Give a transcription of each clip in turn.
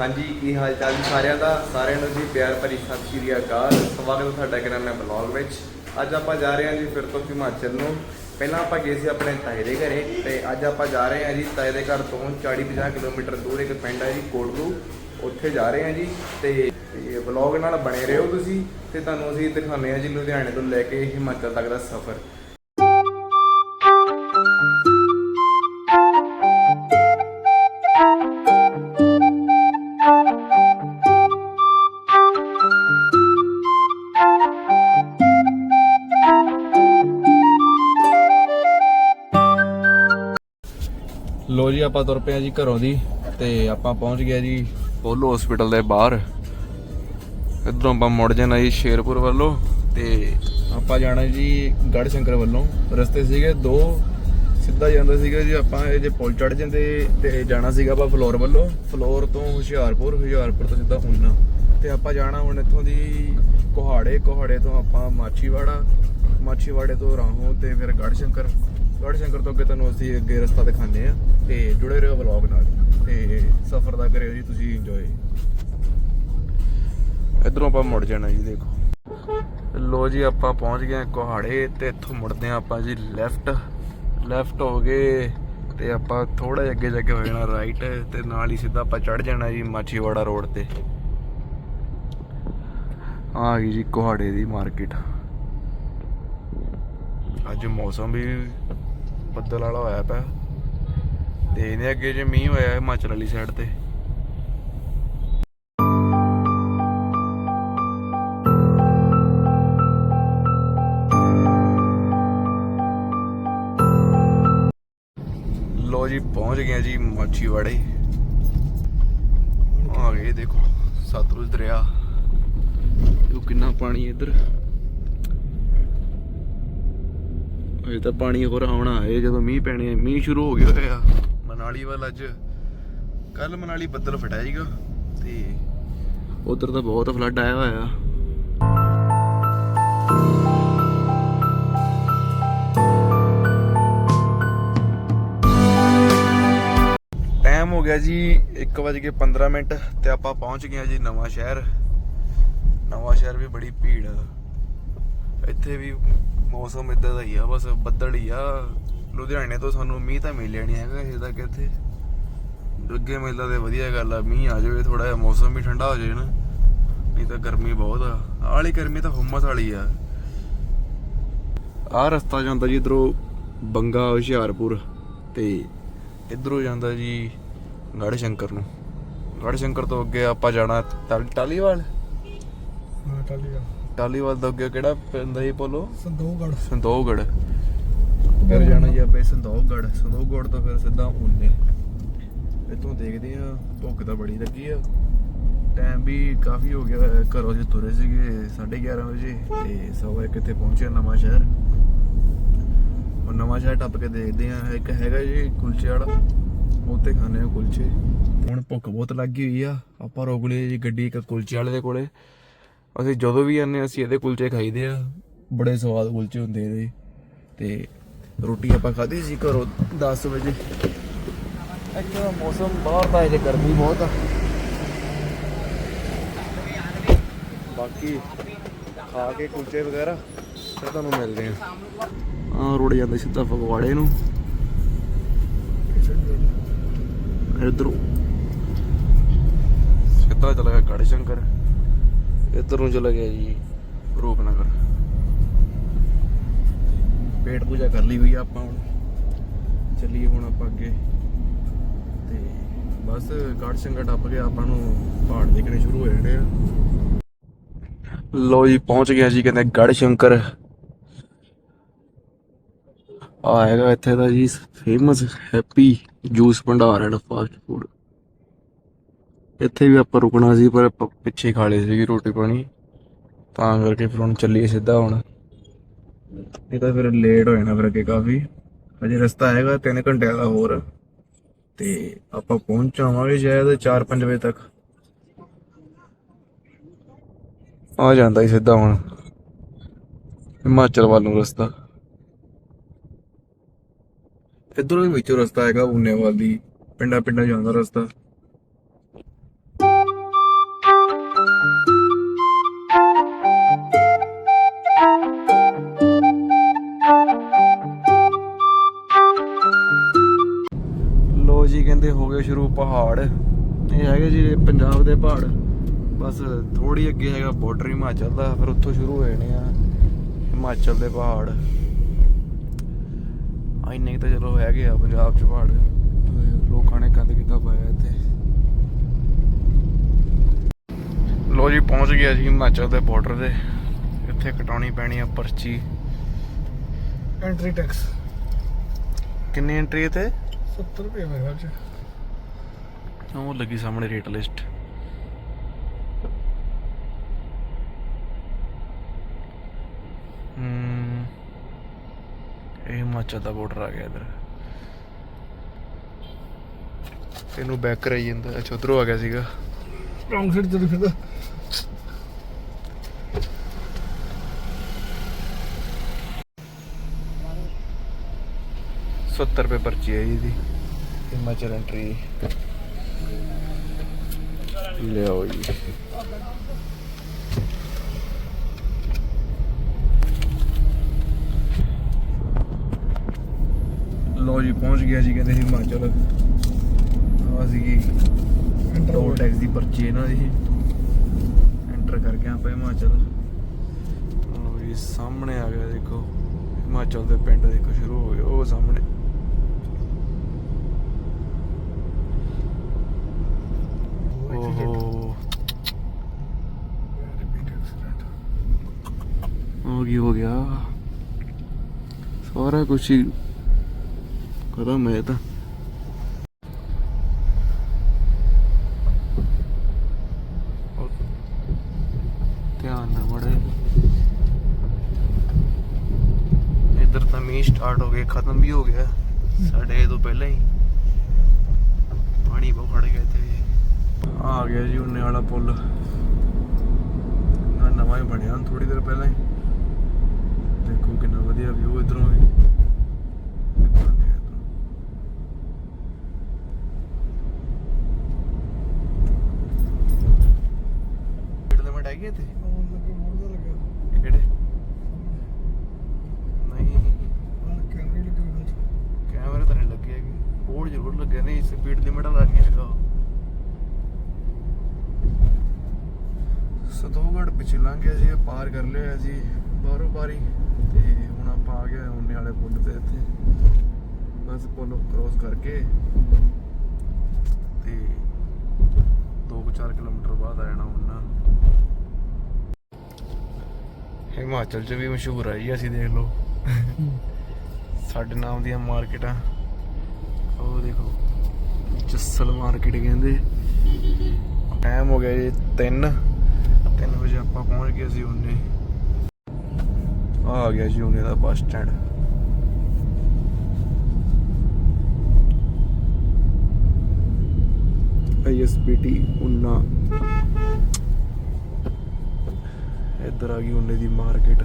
ਹਾਂਜੀ, ਕੀ ਹਾਲ ਚਾਲ ਜੀ ਸਾਰਿਆਂ ਦਾ? ਸਾਰਿਆਂ ਨੂੰ ਜੀ ਪਿਆਰ ਭਰੀ ਸਤਿ ਸ਼੍ਰੀ ਅਕਾਲ। ਸਵਾਗਤ ਹੈ ਤੁਹਾਡਾ ਕਿਰਨ ਮੈਂ ਬਲੌਗ ਵਿੱਚ। ਅੱਜ ਆਪਾਂ ਜਾ ਰਹੇ ਹਾਂ ਜੀ ਫਿਰ ਤੋਂ ਹਿਮਾਚਲ ਨੂੰ। ਪਹਿਲਾਂ ਆਪਾਂ ਗਏ ਸੀ ਆਪਣੇ ਤਾਏ ਦੇ ਘਰੇ ਤੇ ਅੱਜ ਆਪਾਂ ਜਾ ਰਹੇ ਹਾਂ ਜੀ ਤਾਏ ਦੇ ਘਰ ਤੋਂ 40-50 ਕਿਲੋਮੀਟਰ ਦੂਰ ਇੱਕ ਪਿੰਡ ਹੈ ਜੀ ਕੋਟਲੂ। ਉੱਥੇ ਜਾ ਰਹੇ ਹਾਂ ਜੀ ਤੇ ਵਲੌਗ ਨਾਲ ਬਣੇ ਰਹੋ ਤੁਸੀਂ ਤੇ ਤੁਹਾਨੂੰ ਅਸੀਂ ਦਿਖਾਉਂਦੇ ਹਾਂ ਜੀ ਲੁਧਿਆਣੇ ਤੋਂ ਲੈ ਕੇ ਹਿਮਾਚਲ ਤੱਕ ਦਾ ਸਫ਼ਰ। ਜੀ ਆਪਾਂ ਤੁਰ ਪਏ ਆ ਜੀ ਘਰੋਂ ਦੀ ਤੇ ਆਪਾਂ ਪਹੁੰਚ ਗਏ ਜੀ ਪੋਲੋ ਹਸਪੀਟਲ ਦੇ ਬਾਹਰ। ਇਧਰੋਂ ਆਪਾਂ ਮੁੜ ਜਾਣਾ ਜੀ ਸ਼ੇਰਪੁਰ ਵੱਲੋਂ ਤੇ ਆਪਾਂ ਜਾਣਾ ਜੀ ਗੜ ਸ਼ੰਕਰ ਵੱਲੋਂ। ਰਸਤੇ ਸੀਗੇ ਦੋ, ਸਿੱਧਾ ਜਾਂਦਾ ਸੀਗਾ ਜੀ ਆਪਾਂ, ਇਹ ਜੇ ਪੁਲ ਚੜ ਜਾਂਦੇ ਤੇ ਜਾਣਾ ਸੀਗਾ ਆਪਾਂ ਫਲੋਰ ਵੱਲੋਂ। ਫਲੋਰ ਤੋਂ ਹੁਸ਼ਿਆਰਪੁਰ ਹੁਸ਼ਿਆਰਪੁਰ ਤੋਂ ਸਿੱਧਾ ਉਨਾ ਤੇ ਆਪਾਂ ਜਾਣਾ ਹੁਣ ਇੱਥੋਂ ਦੀ ਕੋਹਾੜੇ ਕੋਹਾੜੇ ਤੋਂ ਆਪਾਂ ਮਾਛੀਵਾੜਾ, ਮਾਛੀਵਾੜੇ ਤੋਂ ਰਾਹੋਂ ਤੇ ਫਿਰ ਗੜ ਸ਼ੰਕਰ ਗੜ ਸ਼ੰਕਰ ਤੋਂ ਅੱਗੇ ਤੁਹਾਨੂੰ ਅਸੀਂ ਅੱਗੇ ਰਸਤਾ ਦਿਖਾਉਂਦੇ ਆ ਤੇ ਜੁੜੇ ਰਹੋ ਵਲੌਗ ਨਾਲ ਤੇ ਸਫ਼ਰ ਦਾ ਕਰਿਓ ਜੀ, ਤੁਸੀਂ ਇੰਜੋਏ ਇਧਰੋਂ ਆਪਾਂ ਮੁੜ ਜਾਣਾ ਜੀ, ਦੇਖੋ। ਲੋ ਜੀ, ਆਪਾਂ ਪਹੁੰਚ ਗਏ ਹਾਂ ਕੋਹਾੜੇ ਤੇ ਇੱਥੋਂ ਮੁੜਦੇ ਆ ਆਪਾਂ ਜੀ ਲੈਫਟ ਲੈਫਟ ਹੋ ਗਏ ਤੇ ਆਪਾਂ ਥੋੜਾ ਜਿਹਾ ਅੱਗੇ ਜਾ ਕੇ ਹੋ ਜਾਣਾ ਰਾਈਟ ਤੇ ਨਾਲ ਹੀ ਸਿੱਧਾ ਆਪਾਂ ਚੜ ਜਾਣਾ ਜੀ ਮਾਛੀਵਾੜਾ ਰੋਡ ਤੇ। ਆ ਗਈ ਜੀ ਕੋਹਾੜੇ ਦੀ ਮਾਰਕੀਟ ਅੱਜ ਮੌਸਮ ਵੀ ਬੱਦਲ ਵਾਲਾ ਹੋਇਆ ਪਿਆ। ਤੇ ਇਹਦੇ ਅੱਗੇ ਜੇ ਮੀਂਹ ਹੋਇਆ ਹਿਮਾਚਲ ਵਾਲੀ ਸਾਈਡ ਤੇ। ਲੋ ਜੀ, ਪਹੁੰਚ ਗਏ ਜੀ ਮਾਛੀਵਾੜੇ। ਆ ਗਏ ਦੇਖੋ, ਸਤਲੁਜ ਦਰਿਆ। ਇਹ ਕਿੰਨਾ ਪਾਣੀ ਇੱਧਰ। ਇਹ ਤਾਂ ਪਾਣੀ ਹੋਰ ਆਉਣਾ ਹੈ ਜਦੋਂ ਮੀਂਹ ਪੈਣੇ ਮੀਂਹ ਸ਼ੁਰੂ ਹੋ ਗਿਆ ਹੋਇਆ। ਮਨਾਲੀ ਵੱਲ ਅੱਜ ਕੱਲ ਮਨਾਲੀ ਬੱਦਲ ਫਟਿਆ ਸੀਗਾ, ਤੇ ਉਧਰ ਤਾਂ ਬਹੁਤ ਫਲੱਡ ਆਇਆ ਹੋਇਆ। ਟਾਈਮ ਹੋ ਗਿਆ ਜੀ 1:15 ਮਿੰਟ, ਤੇ ਆਪਾਂ ਪਹੁੰਚ ਗਏ ਜੀ ਨਵਾਂ ਸ਼ਹਿਰ ਨਵਾਂ ਸ਼ਹਿਰ ਵੀ ਬੜੀ ਭੀੜ ਇੱਥੇ ਵੀ ਮੌਸਮ ਇਦਾਂ ਦਾ ਹੀ ਆ, ਬਸ ਬੱਦਲ ਹੀ ਆ। ਲੁਧਿਆਣੇ ਤੋਂ ਸਾਨੂੰ ਮੀਂਹ ਤਾਂ ਮਿਲਿਆ ਨਹੀਂ ਹੈਗਾ ਇਹ ਕਿੱਥੇ ਅੱਗੇ ਮੇਲਾ ਤੇ ਵਧੀਆ ਗੱਲ ਆ, ਮੀਂਹ ਆ ਜਾਵੇ ਥੋੜਾ ਜਿਹਾ ਮੌਸਮ ਵੀ ਠੰਡਾ ਹੋ ਜਾਵੇ ਨਾ। ਨਹੀਂ ਤਾਂ ਗਰਮੀ ਬਹੁਤ ਆ। ਆਹ ਵਾਲੀ ਗਰਮੀ ਤਾਂ ਹੁਮਸ ਵਾਲੀ ਆ। ਆਹ ਰਸਤਾ ਜਾਂਦਾ ਜੀ ਇਧਰੋਂ ਬੰਗਾ, ਹੁਸ਼ਿਆਰਪੁਰ ਤੇ ਇਧਰੋਂ ਜਾਂਦਾ ਜੀ ਗੜ ਸ਼ੰਕਰ ਨੂੰ। ਗੜ ਸ਼ੰਕਰ ਤੋਂ ਅੱਗੇ ਆਪਾਂ ਜਾਣਾ ਟਾਲ- ਟਾਲੀਵਾਲ ਹਾਂ ਟਾਲੀਆ ਟਾਲੀਵਾਲ ਤੋਂ ਅੱਗੇ ਕਿਹੜਾ ਪੈਂਦਾ ਜੀ ਪੋਲੋ? ਸੰਦੋਗੜ ਸੰਦੋਗੜ ਫਿਰ ਜਾਣਾ ਜੀ ਆਪੇ ਸੰਦੋਗੜ ਸੰਦੋਗੜ ਤੋਂ ਫਿਰ ਸਿੱਧਾ ਉਨੇ ਇੱਥੋਂ ਦੇਖਦੇ ਆ ਭੁੱਖ ਤਾਂ ਬੜੀ ਲੱਗੀ ਆ। ਟਾਈਮ ਵੀ ਕਾਫੀ ਹੋ ਗਿਆ ਘਰੋਂ ਅਸੀਂ ਤੁਰੇ ਸੀਗੇ 11:30 ਵਜੇ ਤੇ ਸਵਾ ਇੱਕ ਇੱਥੇ ਪਹੁੰਚਿਆ ਨਵਾਂ ਸ਼ਹਿਰ। ਉਹ ਨਵਾਂ ਸ਼ਹਿਰ ਟੱਪ ਕੇ ਦੇਖਦੇ ਆ ਇੱਕ ਹੈਗਾ ਜੀ ਕੁਲਚੇ ਵਾਲਾ। ਉੱਥੇ ਖਾਣੇ ਆ ਕੁਲਚੇ। ਹੁਣ ਭੁੱਖ ਬਹੁਤ ਲੱਗੀ ਹੋਈ ਆ। ਆਪਾਂ ਰੋਕ ਲਈ ਜੀ ਗੱਡੀ ਇੱਕ ਕੁਲਚੇ ਵਾਲੇ ਦੇ ਕੋਲੇ। ਅਸੀਂ ਜਦੋਂ ਵੀ ਆਨੇ ਅਸੀਂ ਇਹਦੇ ਕੁਲਚੇ ਖਾਈਦੇ ਆ। ਬੜੇ ਸਵਾਦ ਕੁਲਚੇ ਹੁੰਦੇ ਇਹਦੇ। ਤੇ ਰੋਟੀ ਆਪਾਂ ਖਾਧੀ ਸੀ ਘਰੋਂ 10 ਵਜੇ। ਇੱਥੇ ਮੌਸਮ ਬਾਹਰ ਦਾ ਜੇ ਗਰਮੀ ਬਹੁਤ ਆ। ਬਾਕੀ ਖਾ ਕੇ ਕੁਲਚੇ ਵਗੈਰਾ ਫਿਰ ਤੁਹਾਨੂੰ ਮਿਲਦੇ ਆ। ਆ ਰੋੜ ਜਾਂਦੇ ਸਿੱਧਾ ਫਗਵਾੜੇ ਨੂੰ। ਇਧਰੋਂ। ਸਿੱਧਾ ਚਲਾ ਗਿਆ ਗੜ ਸ਼ੰਕਰ ਇੱਧਰ ਨੂੰ ਚਲਾ ਗਿਆ ਜੀ। ਰੂਪਨਗਰ। ਪੇਟ ਪੂਜਾ ਕਰ ਲਈ ਹੋਈ ਆ ਆਪਾਂ ਹੁਣ। ਚੱਲੀਏ ਹੁਣ ਆਪਾਂ ਅੱਗੇ। ਤੇ ਬਸ ਗੜ ਸ਼ੰਕਰ ਟੱਪ ਗਿਆ ਆਪਾਂ ਨੂੰ ਪਹਾੜ ਦੇਖਣੇ ਸ਼ੁਰੂ ਹੋ ਜਾਣੇ ਆ। ਲੋ ਜੀ ਪਹੁੰਚ ਗਿਆ ਜੀ ਕਹਿੰਦੇ ਗੜ ਸ਼ੰਕਰ। ਆ ਹੈਗਾ ਇੱਥੇ ਦਾ ਜੀ famous happy juice Bhandar and fast food ਇੱਥੇ ਵੀ ਆਪਾਂ ਰੁਕਣਾ ਸੀ, ਪਰ ਆਪਾਂ ਪਿੱਛੇ ਖਾ ਲਈ ਸੀਗੀ ਰੋਟੀ ਪਾਣੀ। ਤਾਂ ਕਰਕੇ ਫਿਰ ਹੁਣ ਚੱਲੀਏ ਸਿੱਧਾ ਹੁਣ। ਨਹੀਂ ਤਾਂ ਫਿਰ ਲੇਟ ਹੋ ਜਾਣਾ ਫਿਰ ਅੱਗੇ ਕਾਫੀ। ਅਜੇ ਰਸਤਾ ਹੈਗਾ 3 ਘੰਟਿਆਂ ਦਾ ਹੋਰ। ਤੇ ਆਪਾਂ ਪਹੁੰਚ ਜਾਵਾਂਗੇ ਸ਼ਾਇਦ 4-5 ਵਜੇ ਤੱਕ। ਆ ਜਾਂਦਾ ਹੀ ਸਿੱਧਾ ਹੁਣ। ਹਿਮਾਚਲ ਵੱਲ ਨੂੰ ਰਸਤਾ। ਇਧਰੋਂ ਵੀ ਵਿੱਚੋਂ ਰਸਤਾ ਹੈਗਾ ਉਨੇ ਵੱਲ ਦੀ। ਪਿੰਡਾਂ ਪਿੰਡਾਂ ਜਾਂਦਾ ਰਸਤਾ। ਸ਼ੁਰੂ ਪਹਾੜ। ਇਹ ਹੈਗੇ ਜੀ ਪੰਜਾਬ ਦੇ ਪਹਾੜ। ਬਸ ਥੋੜੀ ਅੱਗੇ ਹੈਗਾ ਬਾਰਡਰ ਹਿਮਾਚਲ ਦਾ ਫਿਰ ਉੱਥੋਂ ਸ਼ੁਰੂ ਹੋ ਜਾਣੇ ਆ ਹਿਮਾਚਲ ਦੇ ਪਹਾੜ। ਆ ਇੰਨੇ ਕੁ ਤਾਂ ਚਲੋ ਹੈਗੇ ਆ ਪੰਜਾਬ ਚ ਪਹਾੜ। ਲੋਕਾਂ ਨੇ ਗੰਦ ਕੀਤਾ ਪਾਇਆ ਇੱਥੇ? ਲੋ ਜੀ ਪਹੁੰਚ ਗਿਆ ਜੀ ਹਿਮਾਚਲ ਦੇ ਬਾਰਡਰ ਤੇ। ਇੱਥੇ ਕਟਾਉਣੀ ਪੈਣੀ ਆ ਪਰਚੀ। ਐਂਟਰੀ ਟੈਕਸ ਕਿੰਨੀ ਐਂਟਰੀ ਤੇ 70 ਰੁਪਏ ਮੇਰੇ ਖਿਆਲ ਚ ਉਹ ਲੱਗੀ ਸਾਹਮਣੇ ਰੇਟ ਲਿਸਟ। ਹਮ ਇਹ ਹਿਮਾਚਲ ਦਾ ਬਾਰਡਰ ਆ ਗਿਆ ਇਧਰ। ਇਹਨੂੰ ਬੈਕ ਕਰਾਈ ਜਾਂਦਾ ਅੱਛਾ ਉਧਰੋਂ ਆ ਗਿਆ ਸੀਗਾ। ਰੌਂਗ ਸਾਈਡ ਤੇ ਫਿਰਦਾ 70 ਰੁਪਏ ਪਰਚੀ ਹੈ ਜੀ ਦੀ ਹਿਮਾਚਲ ਐਂਟਰੀ ਲਿਆਓ ਜੀ। ਲੋ ਜੀ, ਪਹੁੰਚ ਗਿਆ ਜੀ ਕਹਿੰਦੇ ਹਿਮਾਚਲ। ਆ ਸੀਗੀ ਟੋਲ ਟੈਕਸ ਦੀ ਪਰਚੀ ਇਹਨਾਂ ਦੀ ਐਂਟਰ ਕਰ ਕਰਕੇ ਆਪਾਂ ਹਿਮਾਚਲ। ਲੋ ਜੀ, ਸਾਹਮਣੇ ਆ ਗਿਆ ਦੇਖੋ। ਹਿਮਾਚਲ ਦੇ ਪਿੰਡ ਦੇਖੋ, ਸ਼ੁਰੂ ਹੋ ਗਏ। ਉਹ ਸਾਹਮਣੇ। ਓਹੋ ਹੋ ਕੀ ਹੋ ਗਿਆ। ਸਾਰਾ ਕੁਝ ਹੀ ਖਤਮ ਹੈ ਇਹ ਤਾਂ। ਧਿਆਨ ਨਾਲ ਮੜੇ ਇੱਧਰ ਤਾਂ ਮੀਂਹ ਸਟਾਰਟ ਹੋ ਗਿਆ, ਖਤਮ ਵੀ ਹੋ ਗਿਆ। ਸਾਡੇ ਤੋਂ ਪਹਿਲਾਂ ਹੀ ਪਾਣੀ ਬਹੁਤ ਖੜ ਗਿਆ ਇੱਥੇ। ਆ ਗਿਆ ਜੀ ਉਹਨੇ ਵਾਲਾ ਪੁੱਲ। ਨਾ ਨਵਾਂ ਹੀ ਬਣਿਆ ਥੋੜੀ ਦੇਰ ਪਹਿਲਾਂ ਹੀ। ਦੇਖੋ ਕਿੰਨਾ ਵਧੀਆ ਵਿਊ ਇਧਰੋਂ ਵੀ। ਹੈਗੀ ਇੱਥੇ? ਕਿਹੜੇ? ਨਹੀਂ। ਕੈਮਰੇ ਲੱਗੇ ਕੈਮਰੇ ਤਾਂ ਨਹੀਂ ਲੱਗੇ ਹੈਗੇ। ਬੋਰਡ ਜ਼ਰੂਰ ਲੱਗਿਆ। ਨਹੀਂ ਸਪੀਡ ਲਿਮਟ ਵਾਲਾ ਨਹੀਂ ਹੈਗਾ। ਸਤੋਗੜ ਪਿੱਛੇ ਲੰਘ ਗਿਆ ਸੀ ਪਾਰ ਕਰ ਲਿਆ ਸੀ ਬਾਰੋ ਬਾਰੀ ਤੇ ਹੁਣ ਆਪਾਂ ਆ ਗਏ ਉਹਨੇ ਵਾਲੇ ਪੁੱਲ ਤੇ ਇੱਥੇ। ਬਸ ਪੁੱਲ ਕ੍ਰੋਸ ਕਰਕੇ। ਤੇ 2-4 ਕਿਲੋਮੀਟਰ ਬਾਅਦ ਆ ਜਾਣਾ ਉਹਨਾਂ ਹਿਮਾਚਲ ਚ ਵੀ ਮਸ਼ਹੂਰ ਆ ਜੀ, ਅਸੀਂ ਦੇਖ ਲਓ। ਸਾਡੇ ਨਾਮ ਦੀਆਂ ਮਾਰਕੀਟਾਂ। ਉਹ ਦੇਖੋ, ਜੱਸਲ ਮਾਰਕੀਟ ਕਹਿੰਦੇ। ਟਾਈਮ ਹੋ ਗਿਆ ਜੀ 3 3 ਵਜੇ ਆਪਾਂ ਪਹੁੰਚ ਗਏ ਸੀ ਉਹਨੇ। ਆ ਗਿਆ ਜੀ ਉਹਨੇ ਦਾ ਬੱਸ ਸਟੈਂਡ। ਆਈਐਸਪੀਟੀ ਉਨਾ ਇੱਧਰ ਆ ਗਈ ਉਹਨੇ ਦੀ ਮਾਰਕੀਟ।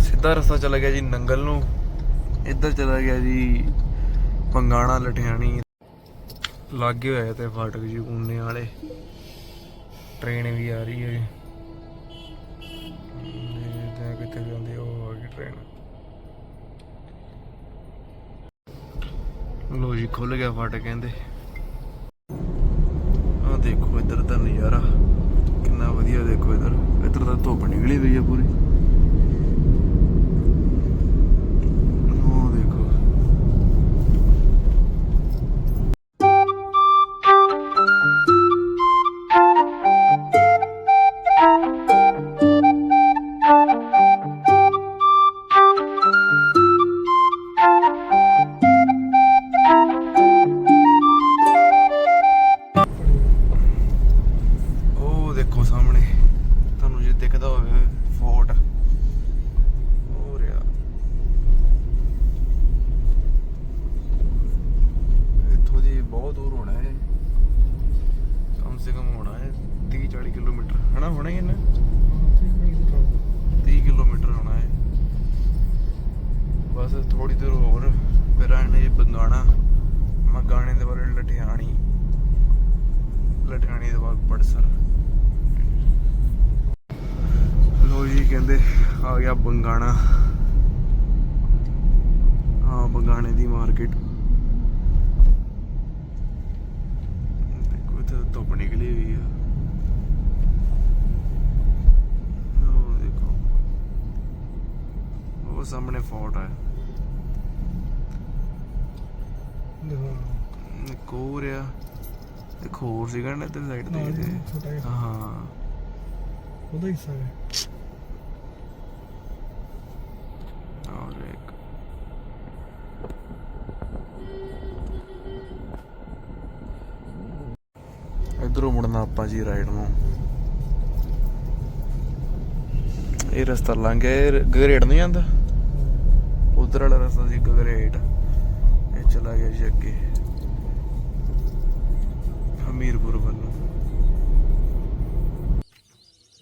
ਸਿੱਧਾ ਰਸਤਾ ਚਲਾ ਗਿਆ ਜੀ ਨੰਗਲ ਨੂੰ। ਇੱਧਰ ਚਲਾ ਗਿਆ ਜੀ ਪੰਗਾਣਾ ਲਠਿਆਣੀ ਲਾਗੇ ਹੋਇਆ ਤੇ ਫਾਟਕ ਜੀ ਊਨੇ ਵਾਲੇ। ਟ੍ਰੇਨ ਵੀ ਆ ਰਹੀ ਹੈ। ਇਹ ਕਿੱਥੇ ਜਾਂਦੀ ਉਹ ਆ ਗਈ ਟ੍ਰੇਨ। ਲੋ ਜੀ ਖੁੱਲ ਗਿਆ ਫਾਟਕ ਕਹਿੰਦੇ। ਆ ਦੇਖੋ ਇੱਧਰ ਦਾ ਨਜ਼ਾਰਾ। ਕਿੰਨਾ ਵਧੀਆ ਦੇਖੋ ਇੱਧਰ। ਇੱਧਰ ਤਾਂ ਧੁੱਪ ਨਿਕਲੀ ਹੋਈ ਹੈ ਪੂਰੀ। ਬਸ ਥੋੜੀ ਦੇਰ ਹੋਰ ਫਿਰ ਆਣੇ ਬੰਗਾਣਾ ਮਗਾਣੇ ਦੇ ਬਾਰੇ ਲਠਿਆਣੀ ਲਠਿਆਣੀ ਦੇ ਬਾਅਦ ਪੜਸਰ ਲੋ ਜੀ ਕਹਿੰਦੇ ਆ ਗਿਆ ਬੰਗਾਣਾ। ਹਾਂ, ਬਗਾਣੇ ਦੀ ਮਾਰਕੀਟ। ਦੇਖੋ ਇੱਥੇ ਧੁੱਪ ਨਿਕਲੀ ਹੋਈ ਆ। ਉਹ ਸਾਹਮਣੇ ਫੋਰਟ ਹੈ ਦੇਖੋ। ਇੱਕ ਹੋਰ ਆ। ਇੱਕ ਹੋਰ ਸੀਗਾ ਨਾ ਇੱਧਰ ਸਾਈਡ ਤੇ ਹੀ। ਉਹਦਾ ਹਿੱਸਾ ਹੈ। ਔਰ ਇੱਕ ਇਧਰੋਂ ਮੁੜਨਾ ਆਪਾਂ ਜੀ ਰਾਈਟ ਨੂੰ। ਇਹ ਰਸਤਾ ਲੰਘ ਗਿਆ ਗਰੇੜ ਨਹੀਂ ਜਾਂਦਾ ਉਧਰ ਵਾਲਾ ਰਸਤਾ ਸੀ ਇਹ ਚਲਾ ਗਿਆ ਜੀ ਅੱਗੇ। ਹਮੀਰਪੁਰ ਵੱਲੋਂ।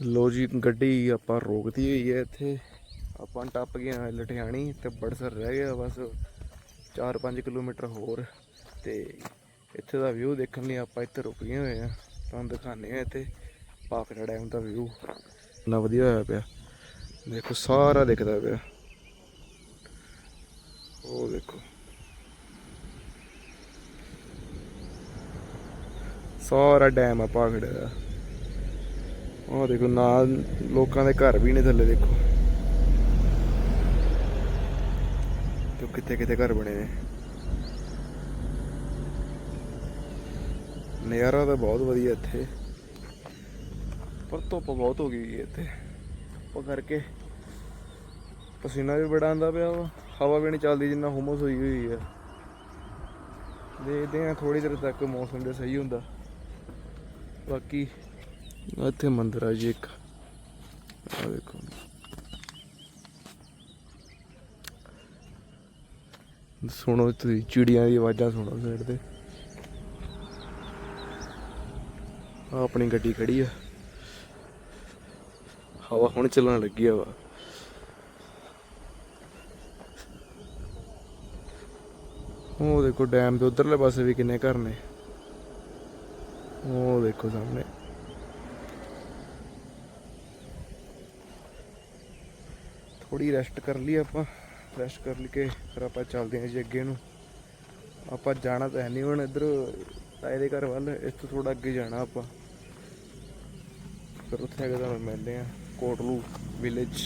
ਲੋ ਜੀ, ਗੱਡੀ ਆਪਾਂ ਰੋਕਦੀ ਹੋਈ ਹੈ ਇੱਥੇ। ਆਪਾਂ ਟੱਪ ਗਏ ਹਾਂ ਲਠਿਆਣੀ ਤੇ ਬੜਸਰ ਰਹਿ ਗਿਆ ਬਸ। 4-5 ਕਿਲੋਮੀਟਰ ਹੋਰ ਤੇ ਇੱਥੇ ਦਾ ਵਿਊ ਦੇਖਣ ਲਈ ਆਪਾਂ ਇੱਥੇ ਰੁਕ ਗਏ ਹੋਏ ਆ ਤੁਹਾਨੂੰ ਦਿਖਾਣੇ ਆ ਇੱਥੇ। ਪਾਖੜਾ ਡੈਮ ਦਾ ਵਿਊ ਨਾ ਵਧੀਆ ਹੋਇਆ ਪਿਆ। ਦੇਖੋ, ਸਾਰਾ ਦਿਖਦਾ ਪਿਆ। ਉਹ ਦੇਖੋ। ਸਾਰਾ ਡੈਮ ਆ ਪਾਖੜੇ ਦਾ। ਉਹ ਦੇਖੋ, ਨਾਲ ਲੋਕਾਂ ਦੇ ਘਰ ਵੀ ਨੇ ਥੱਲੇ, ਦੇਖੋ। ਤੇ ਕਿੱਥੇ ਕਿੱਥੇ ਘਰ ਬਣੇ ਨੇ। ਨਜ਼ਾਰਾ ਤਾਂ ਬਹੁਤ ਵਧੀਆ ਇੱਥੇ। ਪਰ ਧੁੱਪ ਬਹੁਤ ਹੋ ਗਈ ਹੈ ਇੱਥੇ। ਉਹ ਕਰਕੇ ਪਸੀਨਾ ਵੀ ਬੜਾ ਆਂਦਾ ਪਿਆ ਵਾ। ਹਵਾ ਵੀ ਨਹੀਂ ਚੱਲਦੀ, ਜਿੰਨਾ ਹੁਮਸ ਹੋਈ ਹੋਈ ਹੈ। ਦੇਖਦੇ ਆ ਥੋੜੀ ਦੇਰ ਤੱਕ ਮੌਸਮ ਦੇ ਸਹੀ ਹੁੰਦਾ। ਬਾਕੀ ਇੱਥੇ ਮੰਦਿਰ ਆ ਜੀ ਇੱਕ। ਆ ਦੇਖੋ। ਸੁਣੋ ਤੁਸੀਂ, ਚਿੜੀਆਂ ਦੀ ਆਵਾਜ਼ਾਂ ਸੁਣੋ ਸਾਈਡ ਤੇ। ਆ ਆਪਣੀ ਗੱਡੀ ਖੜੀ ਆ। ਹਵਾ ਹੁਣ ਚੱਲਣ ਲੱਗੀ ਆ ਵਾ ਉਹ ਦੇਖੋ, ਡੈਮ ਦੇ ਉਧਰਲੇ ਪਾਸੇ ਵੀ ਕਿੰਨੇ ਘਰ ਨੇ। ਉਹ ਦੇਖੋ ਸਾਹਮਣੇ ਥੋੜੀ ਰੈਸਟ ਕਰ ਲਈ ਆਪਾਂ ਰੈਸਟ ਕਰ ਲਈ ਕੇ ਫਿਰ ਆਪਾਂ ਚੱਲਦੇ ਹਾਂ ਜੀ ਅੱਗੇ ਨੂੰ। ਆਪਾਂ ਜਾਣਾ ਤਾਂ ਹੈ ਨਹੀਂ ਹੁਣ ਇੱਧਰ, ਤਾਏ ਦੇ ਘਰ ਵੱਲ ਇਸ ਤੋਂ ਥੋੜਾ ਅੱਗੇ ਜਾਣਾ ਆਪਾਂ। ਫਿਰ ਉੱਥੇ ਅਗੇ ਤੁਹਾਨੂੰ ਮਿਲਦੇ ਆ ਕੋਟਲੂ ਵਿਲੇਜ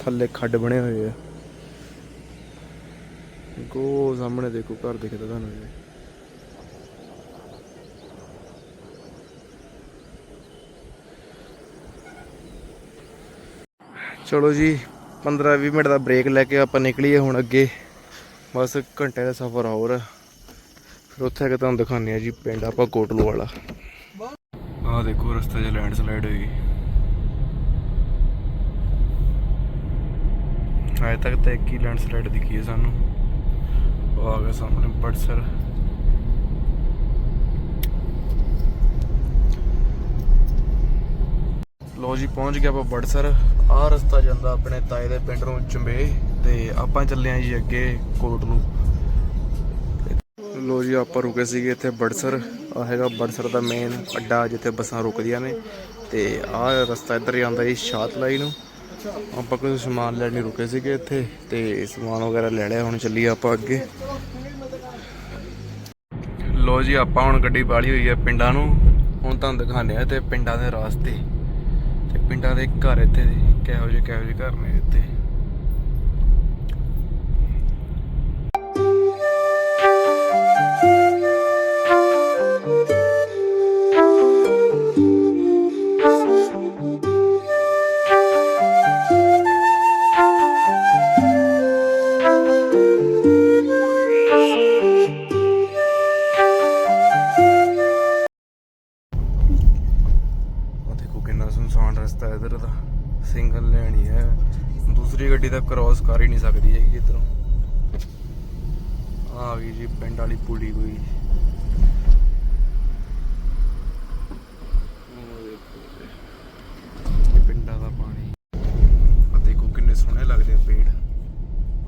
ਥੱਲੇ ਖੱਡ ਬਣੇ ਹੋਏ ਆ। ਗੋ ਸਾਹਮਣੇ ਦੇਖੋ, ਘਰ ਦਿਖਦਾ ਤੁਹਾਨੂੰ ਜੀ। ਚਲੋ ਜੀ 15-20 ਮਿੰਟ ਦਾ ਬ੍ਰੇਕ ਲੈ ਕੇ ਆਪਾਂ ਨਿਕਲੀਏ ਹੁਣ ਅੱਗੇ। ਬਸ ਘੰਟੇ ਦਾ ਸਫ਼ਰ ਹੋਰ। ਆ। ਫਿਰ ਉੱਥੇ ਆ ਤੁਹਾਨੂੰ ਦਿਖਾਉਂਦੇ ਆ ਜੀ, ਪਿੰਡ ਆਪਾਂ ਕੋਟਲੂ ਵਾਲਾ। ਆਹ ਦੇਖੋ, ਰਸਤੇ 'ਚ ਲੈਂਡ ਸਲਾਈਡ ਹੋਈ। ਅਜੇ ਤੱਕ ਤਾਂ ਇੱਕ ਹੀ ਲੈਂਡ ਸਲਾਈਡ ਦਿਖੀ ਹੈ ਸਾਨੂੰ। ਉਹ ਆ ਗਿਆ ਸਾਹਮਣੇ ਬੜਸਰ ਲੋ ਜੀ, ਪਹੁੰਚ ਗਿਆ ਆਪਾਂ ਬੜਸਰ ਆਹ ਰਸਤਾ ਜਾਂਦਾ ਆਪਣੇ ਤਾਏ ਦੇ ਪਿੰਡ ਨੂੰ ਚੰਬੇ ਤੇ ਆਪਾਂ ਚੱਲੇ ਆਂ ਜੀ ਅੱਗੇ ਕੋਟ ਨੂੰ। ਲੋ ਜੀ, ਆਪਾਂ ਰੁਕੇ ਸੀਗੇ ਇੱਥੇ ਬੜਸਰ ਆ ਹੈਗਾ ਬੜਸਰ ਦਾ ਮੇਨ ਅੱਡਾ ਜਿੱਥੇ ਬੱਸਾਂ ਰੁਕਦੀਆਂ ਨੇ। ਤੇ ਆਹ ਰਸਤਾ ਇੱਧਰ ਜਾਂਦਾ ਜੀ ਸ਼ਾਤਲਾਈ ਨੂੰ। ਆਪਾਂ ਕੁਝ ਸਮਾਨ ਲੈਣ ਲਈ ਰੁਕੇ ਸੀਗੇ ਇੱਥੇ ਤੇ ਸਮਾਨ ਵਗੈਰਾ ਲੈ ਲਿਆ, ਹੁਣ ਚੱਲੀਏ ਆਪਾਂ ਅੱਗੇ। ਲੋ ਜੀ, ਆਪਾਂ ਹੁਣ ਗੱਡੀ ਬਾਲੀ ਹੋਈ ਹੈ ਪਿੰਡਾਂ ਨੂੰ। ਹੁਣ ਤੁਹਾਨੂੰ ਦਿਖਾਉਂਦੇ ਆ ਤੇ ਪਿੰਡਾਂ ਦੇ ਰਾਸਤੇ। ਤੇ ਪਿੰਡਾਂ ਦੇ ਘਰ ਇੱਥੇ ਕਿਹੋ ਜਿਹੇ ਕਿਹੋ ਜਿਹੇ ਘਰ ਨੇ ਇੱਥੇ। ਸੁਨਸਾਨ ਰਸਤਾ ਇਧਰ ਦਾ। ਸਿੰਗਲ ਲੈਣ ਹੀ। ਹੈ ਦੂਸਰੀ ਗੱਡੀ ਤਾਂ ਕ੍ਰਾਸ ਕਰ ਹੀ ਨਹੀਂ ਸਕਦੀ ਹੈਗੀ ਇਧਰੋਂ ਆ ਗਈ ਜੀ, ਪਿੰਡ ਵਾਲੀ ਪੁਲੀ ਕੋਈ। ਪਿੰਡਾਂ ਦਾ ਪਾਣੀ। ਆ ਦੇਖੋ ਕਿੰਨੇ ਸੋਹਣੇ ਲੱਗਦੇ ਆ ਪੇੜ।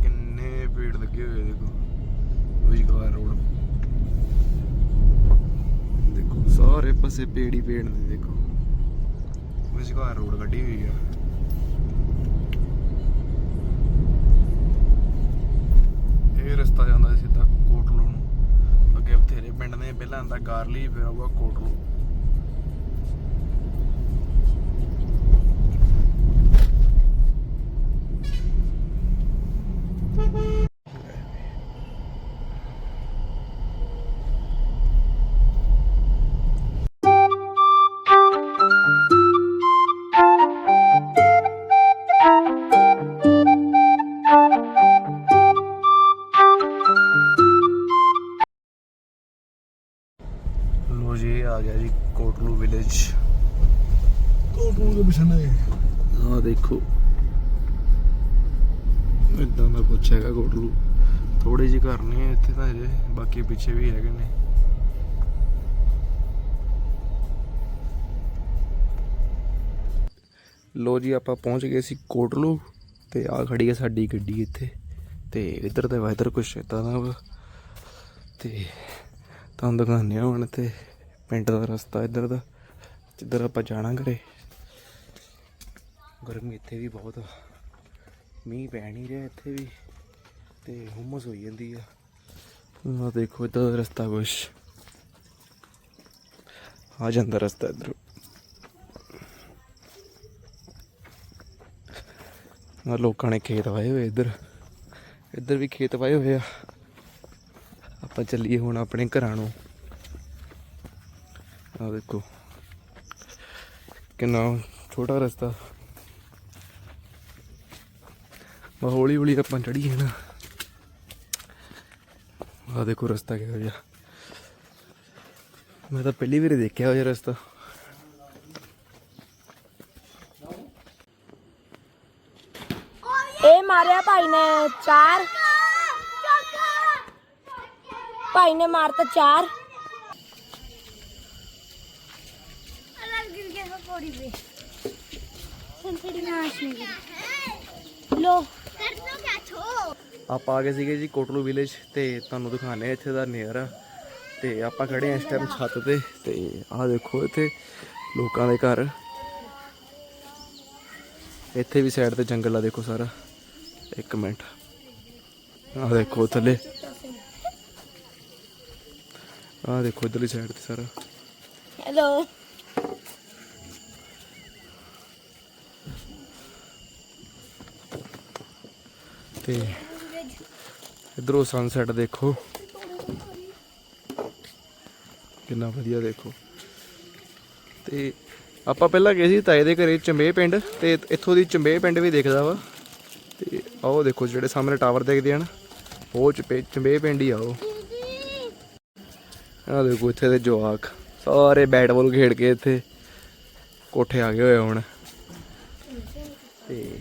ਕਿੰਨੇ ਪੇੜ ਲੱਗੇ ਹੋਏ ਦੇਖੋ। ਵਿਜਗਾਰ ਰੋਡ। ਦੇਖੋ, ਸਾਰੇ ਪਾਸੇ ਪੇੜ ਹੀ ਪੇੜ ਨੇ, ਦੇਖੋ। ਵਿਚਕਾਰ ਰੋਡ ਕੱਢੀ ਹੋਈ ਆ। ਇਹ ਰਸਤਾ ਜਾਂਦਾ ਸਿੱਧਾ ਕੋਟਲੋ ਨੂੰ। ਅੱਗੇ ਬਥੇਰੇ ਪਿੰਡ ਨੇ, ਪਹਿਲਾਂ ਆਂਦਾ ਗਾਰਲੀ, ਫਿਰ ਆਊਗਾ ਕੋਟਲੋ। ਲੋ ਜੀ ਆ ਗਿਆ ਜੀ ਕੋਟਲੂ ਵਿਲੇਜ ਕੋਟੂ ਦੇ ਪਿਛਨੇ ਆਹ ਦੇਖੋ। ਇਦਾਂ ਦਾ ਕੁਛ ਹੈਗਾ ਕੋਟਲੂ। ਥੋੜੇ ਜਿਹੇ ਘਰ ਨੇ ਇੱਥੇ ਤਾਂ ਹਜੇ ਬਾਕੀ ਪਿੱਛੇ ਵੀ ਹੈਗੇ ਨੇ। ਲੋ ਜੀ ਆਪਾਂ ਪਹੁੰਚ ਗਏ ਸੀ ਕੋਟਲੂ ਤੇ ਆ ਖੜੀ ਹੈ ਸਾਡੀ ਗੱਡੀ ਇੱਥੇ। ਤੇ ਇੱਧਰ ਦਾ ਵੈਦਰ ਕੁਛ ਇਦਾਂ ਦਾ ਵਾ। ਤੇ ਤੁਹਾਨੂੰ ਦਿਖਾਉਂਦੇ ਹਾਂ ਹੁਣ ਤੇ ਪਿੰਡ ਦਾ ਰਸਤਾ ਇੱਧਰ ਦਾ, ਜਿੱਧਰ ਆਪਾਂ ਜਾਣਾ ਘਰੇ। ਗਰਮੀ ਇੱਥੇ ਵੀ ਬਹੁਤ ਆ। ਮੀਂਹ ਪੈ ਨਹੀਂ ਰਿਹਾ ਇੱਥੇ ਵੀ ਤੇ ਹੁਮਸ ਹੋਈ ਜਾਂਦੀ ਆ। ਆ ਦੇਖੋ ਇੱਧਰ ਦਾ ਰਸਤਾ ਕੁਛ। ਆ ਜਾਂਦਾ ਰਸਤਾ ਇੱਧਰ। ਲੋਕਾਂ ਨੇ ਖੇਤ ਵਾਏ ਹੋਏ ਇੱਧਰ। ਇੱਧਰ ਵੀ ਖੇਤ ਵਾਏ ਹੋਏ ਆ। ਆਪਾਂ ਚੱਲੀਏ ਹੁਣ ਆਪਣੇ ਘਰਾਂ ਨੂੰ ਆ ਦੇਖੋ ਕਿੰਨਾ ਛੋਟਾ ਰਸਤਾ। ਬਾ ਹੌਲੀ ਹੌਲੀ ਆਪਾਂ ਚੜੀਏ ਨਾ। ਆ ਦੇਖੋ ਰਸਤਾ ਕਿਹੋ ਜਿਹਾ। ਮੈਂ ਤਾਂ ਪਹਿਲੀ ਵਾਰ ਦੇਖਿਆ ਹੋਇਆ ਰਸਤਾ। ਇਹ ਮਾਰਿਆ ਭਾਈ ਨੇ, ਚਾਰ। ਭਾਈ ਨੇ ਮਾਰਤਾ ਚਾਰ। ਆਪਾਂ ਆ ਗਏ ਸੀਗੇ ਜੀ ਕੋਟਲੂ ਵਿਲੇਜ ਤੇ ਤੁਹਾਨੂੰ ਦਿਖਾਣੇ ਇੱਥੇ ਦਾ ਨੇਅਰ ਤੇ ਆਪਾਂ ਖੜੇ ਆ ਇਸ ਟਾਈਮ ਛੱਤ ਤੇ ਤੇ ਆਹ ਦੇਖੋ ਇੱਥੇ ਲੋਕਾਂ ਦੇ ਘਰ। ਇੱਥੇ ਵੀ ਸਾਈਡ ਤੇ ਜੰਗਲ ਆ ਦੇਖੋ ਸਾਰਾ। ਇੱਕ ਮਿੰਟ। ਆਹ ਦੇਖੋ ਥੱਲੇ। ਆਹ ਦੇਖੋ ਇਧਰਲੀ ਸਾਈਡ ਤੇ ਸਾਰਾ। ਹੈਲੋ ਤੇ ਇਧਰੋਂ ਸਨਸੈਟ ਦੇਖੋ। ਕਿੰਨਾ ਵਧੀਆ ਦੇਖੋ। ਤੇ ਆਪਾਂ ਪਹਿਲਾਂ ਗਏ ਸੀ ਤਾਏ ਦੇ ਘਰੇ ਚੰਬੇ ਪਿੰਡ ਤੇ ਇੱਥੋਂ ਦੀ ਚੰਬੇ ਪਿੰਡ ਵੀ ਦਿਖਦਾ ਵਾ। ਤੇ ਆਹ ਦੇਖੋ ਜਿਹੜੇ ਸਾਹਮਣੇ ਟਾਵਰ ਦਿਖਦੇ ਹਨ ਉਹ ਚੰਬੇ ਚੰਬੇ ਪਿੰਡ ਹੀ ਆ ਉਹ। ਆਹ ਦੇਖੋ ਇੱਥੇ ਦੇ ਜਵਾਕ, ਸਾਰੇ ਬੈਟ ਬਾਲ ਖੇਡ ਕੇ ਇੱਥੇ ਕੋਠੇ ਆ ਗਏ ਹੋਏ ਹੁਣ। ਤੇ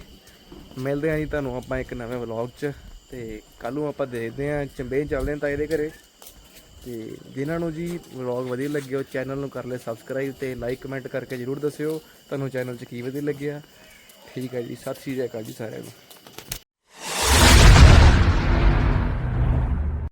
ਮਿਲਦੇ ਆਂ ਜੀ ਤੁਹਾਨੂੰ ਆਪਾਂ ਇੱਕ ਨਵੇਂ ਵਲੌਗ 'ਚ, ਤੇ ਕੱਲ ਨੂੰ ਆਪਾਂ ਦੇਖਦੇ ਆਂ ਚੰਬੇ ਚੱਲਦੇ ਆਂ ਤਾਂ ਇਹਦੇ ਘਰੇ। ਤੇ ਜਿਨ੍ਹਾਂ ਨੂੰ ਜੀ ਵਲੌਗ ਵਧੀਆ ਲੱਗਿਆ ਉਹ ਚੈਨਲ ਨੂੰ ਕਰ ਲੈ ਸਬਸਕ੍ਰਾਈਬ ਤੇ ਲਾਈਕ ਕਮੈਂਟ ਕਰਕੇ ਜਰੂਰ ਦੱਸਿਓ, ਤੁਹਾਨੂੰ ਚੈਨਲ 'ਚ ਕੀ ਵਧੀਆ ਲੱਗਿਆ। ਠੀਕ ਹੈ ਜੀ, ਸਤਿ ਸ਼੍ਰੀ ਅਕਾਲ ਜੀ ਸਾਰਿਆਂ ਨੂੰ।